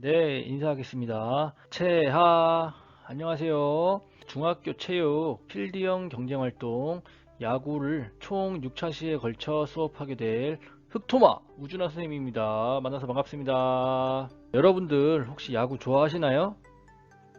네, 인사하겠습니다. 최하, 안녕하세요. 중학교 체육 필드형 경쟁활동 야구를 총 6차 시에 걸쳐 수업하게 될 흑토마 우준하 선생님입니다. 만나서 반갑습니다. 여러분들 혹시 야구 좋아하시나요?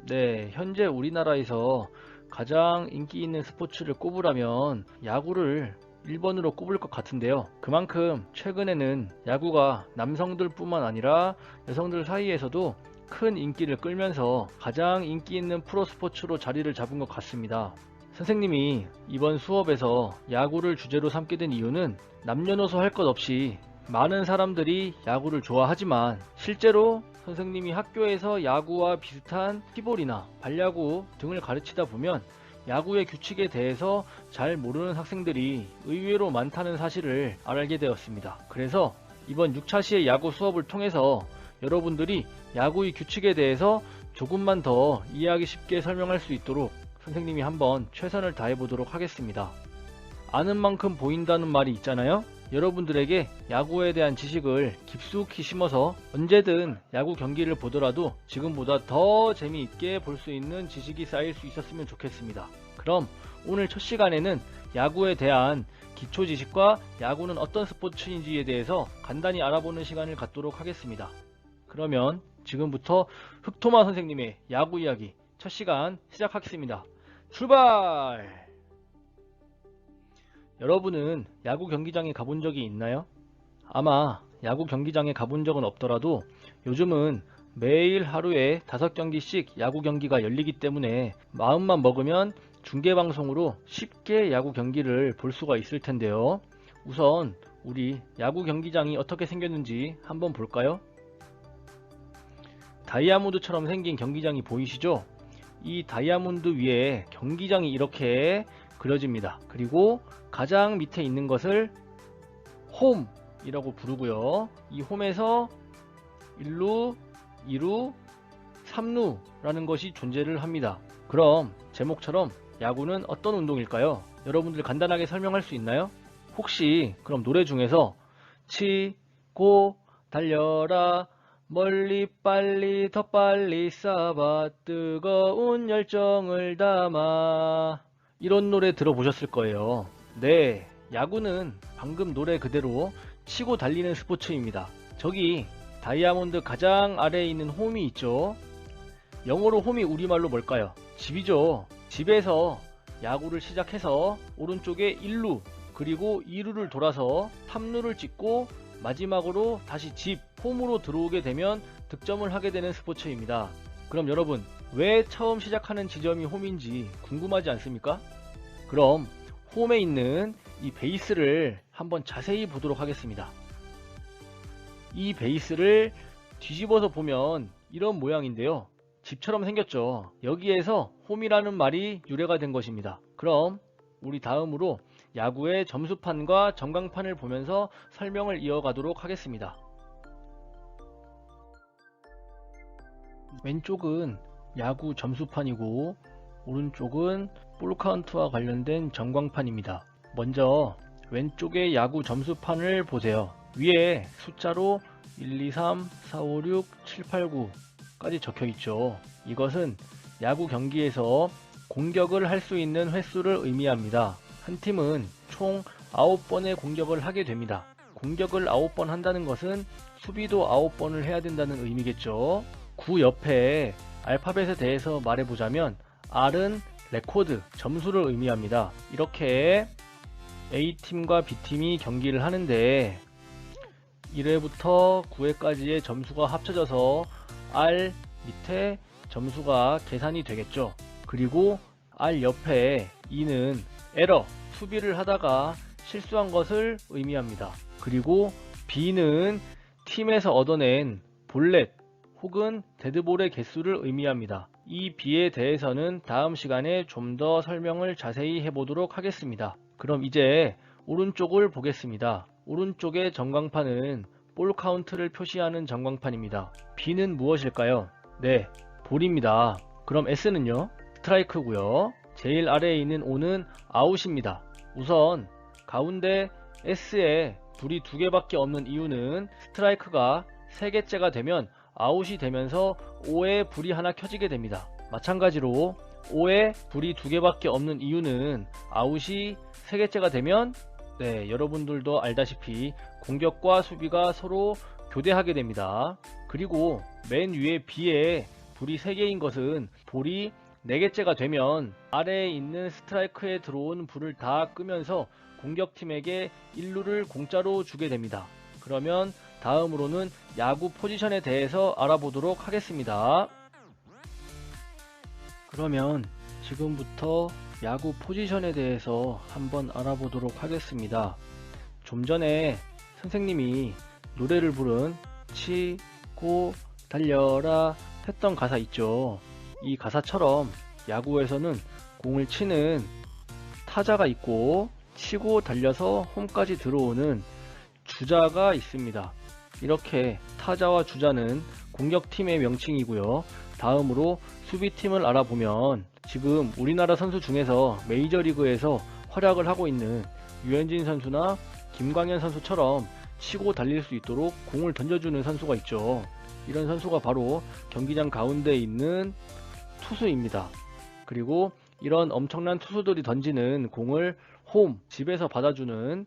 네, 현재 우리나라에서 가장 인기 있는 스포츠를 꼽으라면 야구를 1번으로 꼽을 것 같은데요. 그만큼 최근에는 야구가 남성들 뿐만 아니라 여성들 사이에서도 큰 인기를 끌면서 가장 인기 있는 프로 스포츠로 자리를 잡은 것 같습니다. 선생님이 이번 수업에서 야구를 주제로 삼게 된 이유는 남녀노소 할 것 없이 많은 사람들이 야구를 좋아하지만 실제로 선생님이 학교에서 야구와 비슷한 티볼이나 발야구 등을 가르치다 보면 야구의 규칙에 대해서 잘 모르는 학생들이 의외로 많다는 사실을 알게 되었습니다. 그래서 이번 6차 시의 야구 수업을 통해서 여러분들이 야구의 규칙에 대해서 조금만 더 이해하기 쉽게 설명할 수 있도록 선생님이 한번 최선을 다해 보도록 하겠습니다. 아는 만큼 보인다는 말이 있잖아요? 여러분들에게 야구에 대한 지식을 깊숙이 심어서 언제든 야구 경기를 보더라도 지금보다 더 재미있게 볼 수 있는 지식이 쌓일 수 있었으면 좋겠습니다. 그럼 오늘 첫 시간에는 야구에 대한 기초 지식과 야구는 어떤 스포츠인지에 대해서 간단히 알아보는 시간을 갖도록 하겠습니다. 그러면 지금부터 흑토마 선생님의 야구 이야기 첫 시간 시작하겠습니다. 출발! 여러분은 야구 경기장에 가본 적이 있나요? 아마 야구 경기장에 가본 적은 없더라도 요즘은 매일 하루에 5경기씩 야구 경기가 열리기 때문에 마음만 먹으면 중계방송으로 쉽게 야구 경기를 볼 수가 있을 텐데요. 우선 우리 야구 경기장이 어떻게 생겼는지 한번 볼까요? 다이아몬드처럼 생긴 경기장이 보이시죠? 이 다이아몬드 위에 경기장이 이렇게 그려집니다. 그리고 가장 밑에 있는 것을 홈이라고 부르고요. 이 홈에서 1루, 2루, 3루라는 것이 존재를 합니다. 그럼 제목처럼 야구는 어떤 운동일까요? 여러분들 간단하게 설명할 수 있나요? 혹시 그럼 노래 중에서 치고 달려라 멀리 빨리 더 빨리 쏴봐 뜨거운 열정을 담아 이런 노래 들어보셨을 거예요. 네, 야구는 방금 노래 그대로 치고 달리는 스포츠입니다. 저기 다이아몬드 가장 아래에 있는 홈이 있죠. 영어로 홈이 우리말로 뭘까요? 집이죠. 집에서 야구를 시작해서 오른쪽에 1루 그리고 2루를 돌아서 3루를 찍고 마지막으로 다시 집 홈으로 들어오게 되면 득점을 하게 되는 스포츠입니다. 그럼 여러분 왜 처음 시작하는 지점이 홈인지 궁금하지 않습니까? 그럼 홈에 있는 이 베이스를 한번 자세히 보도록 하겠습니다. 이 베이스를 뒤집어서 보면 이런 모양인데요. 집처럼 생겼죠. 여기에서 홈이라는 말이 유래가 된 것입니다. 그럼 우리 다음으로 야구의 점수판과 전광판을 보면서 설명을 이어가도록 하겠습니다. 왼쪽은 야구 점수판이고 오른쪽은 볼 카운트와 관련된 전광판입니다. 먼저 왼쪽의 야구 점수판을 보세요. 위에 숫자로 1, 2, 3, 4, 5, 6, 7, 8, 9까지 적혀 있죠. 이것은 야구 경기에서 공격을 할 수 있는 횟수를 의미합니다. 한 팀은 총 9번의 공격을 하게 됩니다. 공격을 9번 한다는 것은 수비도 9번을 해야 된다는 의미겠죠. 9 옆에 알파벳에 대해서 말해보자면 R은 레코드, 점수를 의미합니다. 이렇게 A팀과 B팀이 경기를 하는데 1회부터 9회까지의 점수가 합쳐져서 R 밑에 점수가 계산이 되겠죠. 그리고 R 옆에 2는 에러, 수비를 하다가 실수한 것을 의미합니다. 그리고 B는 팀에서 얻어낸 볼넷 혹은 데드볼의 개수를 의미합니다. 이 B에 대해서는 다음 시간에 좀 더 설명을 자세히 해보도록 하겠습니다. 그럼 이제 오른쪽을 보겠습니다. 오른쪽의 전광판은 볼 카운트를 표시하는 전광판입니다. B는 무엇일까요? 네, 볼입니다. 그럼 S는요? 스트라이크고요. 제일 아래에 있는 O는 아웃입니다. 우선 가운데 S에 불이 두 개밖에 없는 이유는 스트라이크가 세 개째가 되면 아웃이 되면서 O에 불이 하나 켜지게 됩니다. 마찬가지로 O에 불이 두 개밖에 없는 이유는 아웃이 세 개째가 되면 네, 여러분들도 알다시피 공격과 수비가 서로 교대하게 됩니다. 그리고 맨 위에 B에 불이 3개인 것은 볼이 4개째가 되면 아래에 있는 스트라이크에 들어온 불을 다 끄면서 공격팀에게 1루를 공짜로 주게 됩니다. 그러면 다음으로는 야구 포지션에 대해서 알아보도록 하겠습니다. 그러면 지금부터 야구 포지션에 대해서 한번 알아보도록 하겠습니다. 좀 전에 선생님이 노래를 부른 치고 달려라 했던 가사 있죠. 이 가사처럼 야구에서는 공을 치는 타자가 있고 치고 달려서 홈까지 들어오는 주자가 있습니다. 이렇게 타자와 주자는 공격팀의 명칭이고요. 다음으로 수비팀을 알아보면 지금 우리나라 선수 중에서 메이저리그에서 활약을 하고 있는 유현진 선수나 김광현 선수처럼 치고 달릴 수 있도록 공을 던져주는 선수가 있죠. 이런 선수가 바로 경기장 가운데 있는 투수입니다. 그리고 이런 엄청난 투수들이 던지는 공을 홈, 집에서 받아주는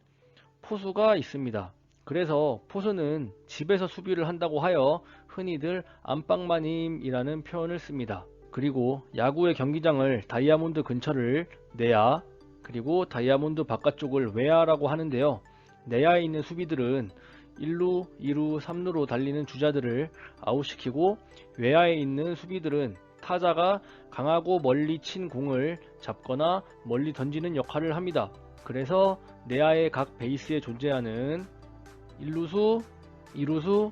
포수가 있습니다. 그래서 포수는 집에서 수비를 한다고 하여 흔히들 안방마님이라는 표현을 씁니다. 그리고 야구의 경기장을 다이아몬드 근처를 내야 그리고 다이아몬드 바깥쪽을 외야라고 하는데요. 내야에 있는 수비들은 1루, 2루, 3루로 달리는 주자들을 아웃시키고 외야에 있는 수비들은 타자가 강하고 멀리 친 공을 잡거나 멀리 던지는 역할을 합니다. 그래서 내야의 각 베이스에 존재하는 1루수, 2루수,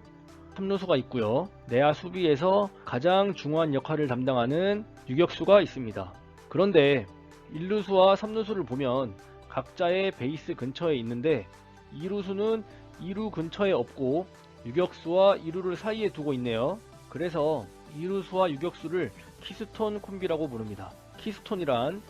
3루수가 있고요. 내야 수비에서 가장 중요한 역할을 담당하는 유격수가 있습니다. 그런데 1루수와 3루수를 보면 각자의 베이스 근처에 있는데 2루수는 2루 근처에 없고 유격수와 2루를 사이에 두고 있네요. 그래서 2루수와 유격수를 키스톤 콤비라고 부릅니다. 키스톤이란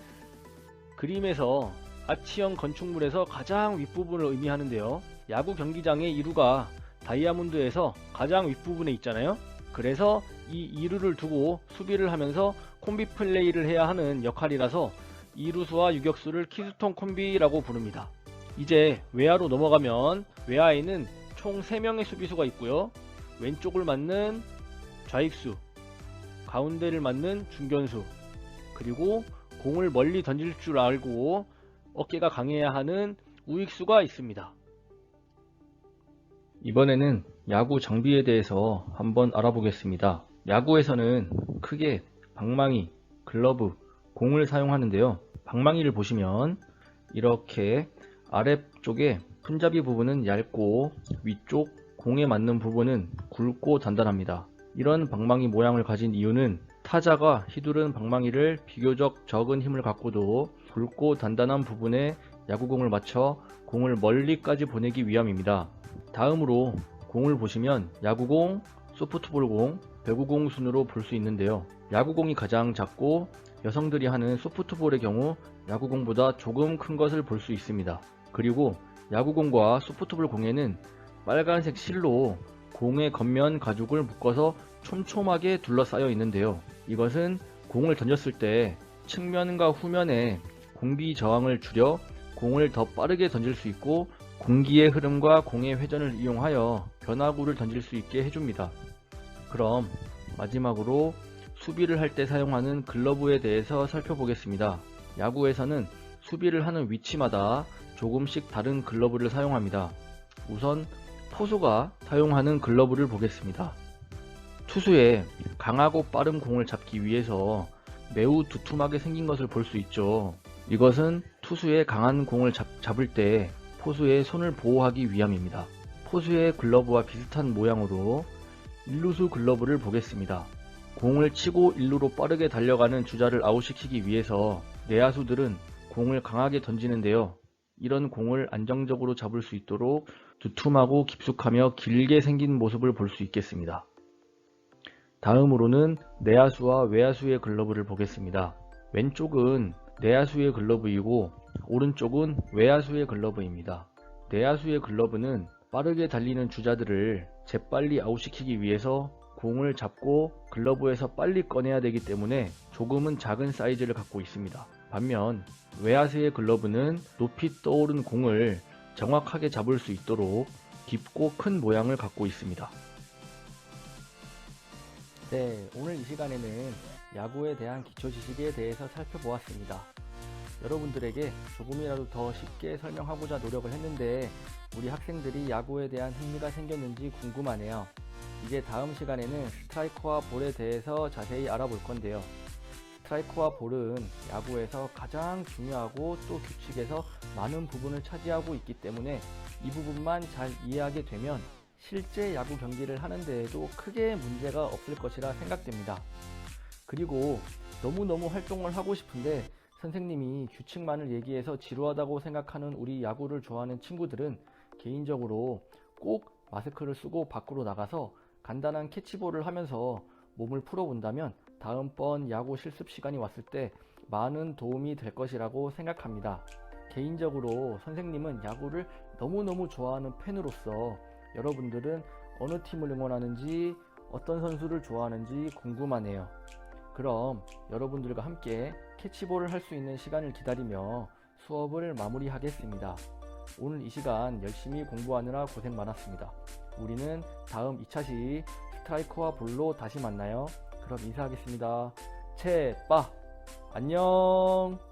그림에서 아치형 건축물에서 가장 윗부분을 의미하는데요. 야구 경기장의 2루가 다이아몬드에서 가장 윗부분에 있잖아요. 그래서 이 2루를 두고 수비를 하면서 콤비 플레이를 해야 하는 역할이라서 2루수와 유격수를 키스톤 콤비라고 부릅니다. 이제 외야로 넘어가면 외야에는 총 3명의 수비수가 있고요. 왼쪽을 맞는 좌익수, 가운데를 맞는 중견수, 그리고 공을 멀리 던질 줄 알고 어깨가 강해야 하는 우익수가 있습니다. 이번에는 야구 장비에 대해서 한번 알아보겠습니다. 야구에서는 크게 방망이, 글러브, 공을 사용하는데요. 방망이를 보시면 이렇게 아래쪽에 손잡이 부분은 얇고 위쪽 공에 맞는 부분은 굵고 단단합니다. 이런 방망이 모양을 가진 이유는 타자가 휘두른 방망이를 비교적 적은 힘을 갖고도 굵고 단단한 부분에 야구공을 맞춰 공을 멀리까지 보내기 위함입니다. 다음으로 공을 보시면 야구공, 소프트볼공, 배구공 순으로 볼 수 있는데요. 야구공이 가장 작고 여성들이 하는 소프트볼의 경우 야구공보다 조금 큰 것을 볼 수 있습니다. 그리고 야구공과 소프트볼 공에는 빨간색 실로 공의 겉면 가죽을 묶어서 촘촘하게 둘러싸여 있는데요. 이것은 공을 던졌을 때 측면과 후면에 공기 저항을 줄여 공을 더 빠르게 던질 수 있고 공기의 흐름과 공의 회전을 이용하여 변화구를 던질 수 있게 해줍니다. 그럼 마지막으로 수비를 할 때 사용하는 글러브에 대해서 살펴보겠습니다. 야구에서는 수비를 하는 위치마다 조금씩 다른 글러브를 사용합니다. 우선 포수가 사용하는 글러브를 보겠습니다. 투수의 강하고 빠른 공을 잡기 위해서 매우 두툼하게 생긴 것을 볼 수 있죠. 이것은 투수의 강한 공을 잡, 잡을 때 포수의 손을 보호하기 위함입니다. 포수의 글러브와 비슷한 모양으로 일루수 글러브를 보겠습니다. 공을 치고 일루로 빠르게 달려가는 주자를 아웃시키기 위해서 내야수들은 공을 강하게 던지는데요. 이런 공을 안정적으로 잡을 수 있도록 두툼하고 깊숙하며 길게 생긴 모습을 볼 수 있겠습니다. 다음으로는 내야수와 외야수의 글러브를 보겠습니다. 왼쪽은 내야수의 글러브이고 오른쪽은 외야수의 글러브입니다. 내야수의 글러브는 빠르게 달리는 주자들을 재빨리 아웃시키기 위해서 공을 잡고 글러브에서 빨리 꺼내야 되기 때문에 조금은 작은 사이즈를 갖고 있습니다. 반면 외야수의 글러브는 높이 떠오른 공을 정확하게 잡을 수 있도록 깊고 큰 모양을 갖고 있습니다. 네, 오늘 이 시간에는 야구에 대한 기초 지식에 대해서 살펴보았습니다. 여러분들에게 조금이라도 더 쉽게 설명하고자 노력을 했는데 우리 학생들이 야구에 대한 흥미가 생겼는지 궁금하네요. 이제 다음 시간에는 스트라이커와 볼에 대해서 자세히 알아볼 건데요. 스트라이커와 볼은 야구에서 가장 중요하고 또 규칙에서 많은 부분을 차지하고 있기 때문에 이 부분만 잘 이해하게 되면 실제 야구 경기를 하는 데에도 크게 문제가 없을 것이라 생각됩니다. 그리고 너무너무 활동을 하고 싶은데 선생님이 규칙만을 얘기해서 지루하다고 생각하는 우리 야구를 좋아하는 친구들은 개인적으로 꼭 마스크를 쓰고 밖으로 나가서 간단한 캐치볼을 하면서 몸을 풀어본다면 다음번 야구 실습 시간이 왔을 때 많은 도움이 될 것이라고 생각합니다. 개인적으로 선생님은 야구를 너무너무 좋아하는 팬으로서 여러분들은 어느 팀을 응원하는지 어떤 선수를 좋아하는지 궁금하네요. 그럼 여러분들과 함께 캐치볼을 할 수 있는 시간을 기다리며 수업을 마무리하겠습니다. 오늘 이 시간 열심히 공부하느라 고생 많았습니다. 우리는 다음 2차 시 스트라이커와 볼로 다시 만나요. 그럼 인사하겠습니다. 채빠 안녕.